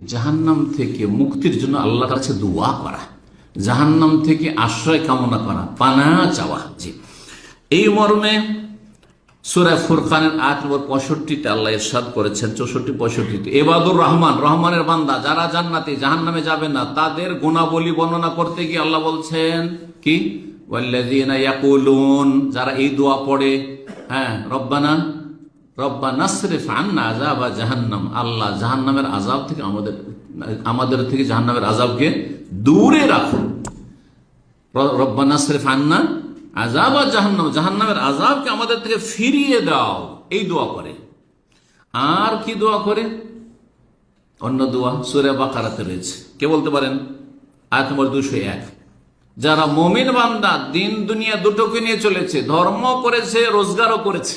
জাহান্নাম থেকে মুক্তির জন্য আল্লাহর কাছে দোয়া করা, জাহান্নাম থেকে আশ্রয় কামনা করা, পানা চাওয়া। জি। এই মর্মে সুরা ফুরকানের আট নম্বর পঁয়ষট্টিতে আল্লাহ ইরশাদ করেছেন, চৌষট্টি, পঁয়ষট্টিতে। এবাদুর রহমান, রহমানের বান্দা, যারা জান্নাতে, জাহান্নামে যাবে না, তাদের গুণাবলী বর্ণনা করতে গিয়ে আল্লাহ বলছেন, কি? যারা এই দোয়া পড়ে হ্যাঁ রব্বানা রব্বা নাসরিফ আন্না আযাবা জাহান্নাম। আল্লাহ জাহান্নামের আযাব থেকে আমাদের আমাদের থেকে জাহান্নামের আযাবকে দূরে রাখো রব্বা নাসরিফ আন্না আযাবা জাহান্নাম। জাহান্নামের আযাবকে আমাদের থেকে ফিরিয়ে দাও। এই দোয়া করে। আর কি দোয়া করে? অন্য দোয়া সুরে বাকারাতে রয়েছে। কে বলতে পারেন? আয়াত নম্বর দুশো এক। যারা মমিন বান্দা দিন দুনিয়া দুটোকে নিয়ে চলেছে, ধর্ম করেছে, রোজগারও করেছে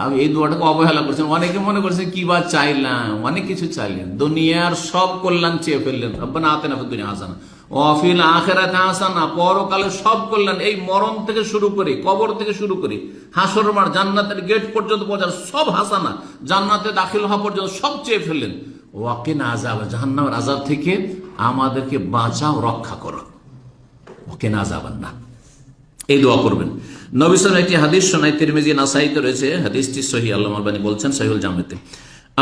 আমি এই দোয়াটাকে অবহেলা করছেন অনেকে মনে করছেন কি বা চাইলাম? অনেক কিছু চাইলেন। দুনিয়ার সব কল্যাণ চেয়ে ফেললেন। রব্বানা আতেনা ফিদ দুনিয়া হাসানা। অফিল আখেরাতে হাসানা। পরকালে সব কল্যাণ এই মরণ থেকে শুরু করে, কবর থেকে শুরু করে, হাসর জান্নাতের গেট পর্যন্ত পৌঁছার সব হাসানা, জান্নাতে দাখিল হওয়া পর্যন্ত সব চেয়ে ফেললেন। ওয়াকিন আজাব জাহান্নামের আজাব থেকে আমাদেরকে বাঁচাও, রক্ষা করো। ওয়াকিন যাবেন না এই দোয়া করবেন। নবী সাল্লাল্লাহু একটি হাদিস শোনায়, তিরমিজি নাসাইতে রয়েছে। হাদিসটি সহি আল্লাহ আলবানী বলছেন সহিউল জামেতে।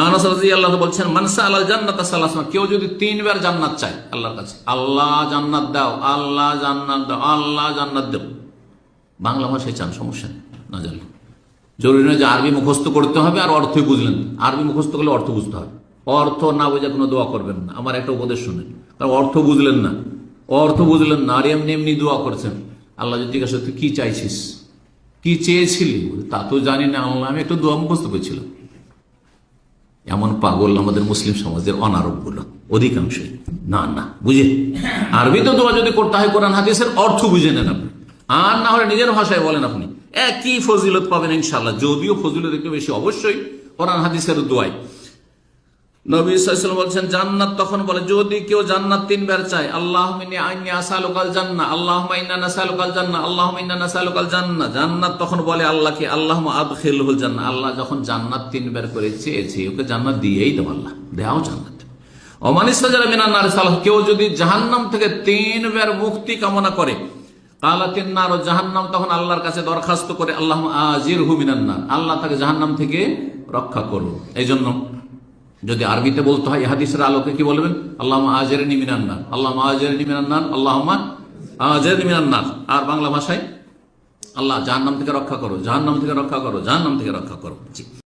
আনাস রাদিয়াল্লাহু বলছেন মানসা আলাল জান্নাত সালাসমা কেউ যদি তিনবার জান্নাত চায় কাছে, আল্লাহ জান্নাত দাও, আল্লাহ জান্নাত দাও, আল্লাহ জান্নাত দাও। বাংলা ভাষায় চান, সমস্যা না জরুরি নয় যে আরবি মুখস্থ করতে হবে আর অর্থই বুঝলেন। আরবি মুখস্থ করলে অর্থ বুঝতে হবে। অর্থ না বুঝে কোনো দোয়া করবেন না। আমার একটা উপদেশ শুনেন, কারণ অর্থ বুঝলেন না। অর্থ বুঝলেন না, আর এমনি এমনি দোয়া করছেন। আল্লাহ জিজ্ঞাসা তুই কি চাইছিস? কি চেয়েছিলি? তা তো জানি না আল্লাহ আমি একটু দোয়া মুখস্থ করেছিলাম এমন পাগল আমাদের মুসলিম সমাজের অনারবগুলো অধিকাংশই। না না, বুঝে? আরবি তো দোয়া যদি করতে হয়, কোরআন হাদিসের অর্থ বুঝে নেন আপনি। আর না হলে নিজের ভাষায় বলেন আপনি। একই ফজিলত পাবেন ইনশাল্লাহ যদিও ফজিলত একটু বেশি, অবশ্যই কোরআন হাদিসের দোয়াই নবী বলছেন, জান্নাত তখন বলে, যদি কেউ জান্নাত তিনবার চায় আল্লাহ জান্না আল্লাহ জান্না আল্লাহ জান্না জান্নাত তখন বলে আল্লাহকে আল্লাহ আদখিলহুল জান্না আল্লাহ যখন জান্নাত তিনবার করে চেয়েছে, ওকে জান্নাত দিয়েই দেব আল্লাহ, দেওয়াও জান্নাত। অমানিসা কেউ যদি জাহান্নাম থেকে তিনবার মুক্তি কামনা করে কালাতিন নার ও জাহান্নাম তখন আল্লাহর কাছে দরখাস্ত করে আল্লাহ আজির হু মিনান্নার আল্লাহ তাকে জাহান্নাম থেকে রক্ষা করুন। এই জন্য যদি আরবিতে বলতে হয় ইহাদিসের হাদিসের আলোকে কি বলবেন? আল্লাহ আজের নিমিনান্নার আল্লাহ আজের নিমিনান্নার আল্লাহ আজের নিমিনান্নার আর বাংলা ভাষায়, আল্লাহ জাহান্নাম থেকে রক্ষা করো, জাহান্নাম থেকে রক্ষা করো, জাহান্নাম থেকে রক্ষা করো।